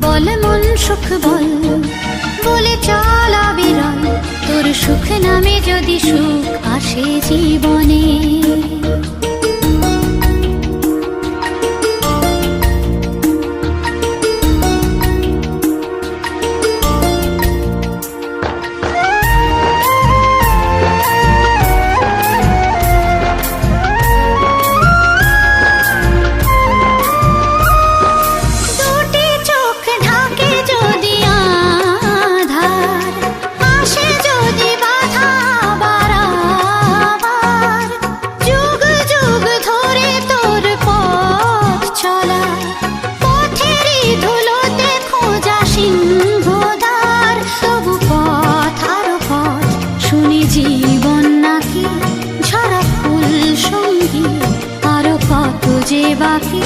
বল মন সুখ বল বলে চল বিরল তোর সুখ নামে যদি সুখ আসে জীবনে। সিংহদার তবু পথ আর পথ। শুনি জীবন নাকি ঝরা বাকি।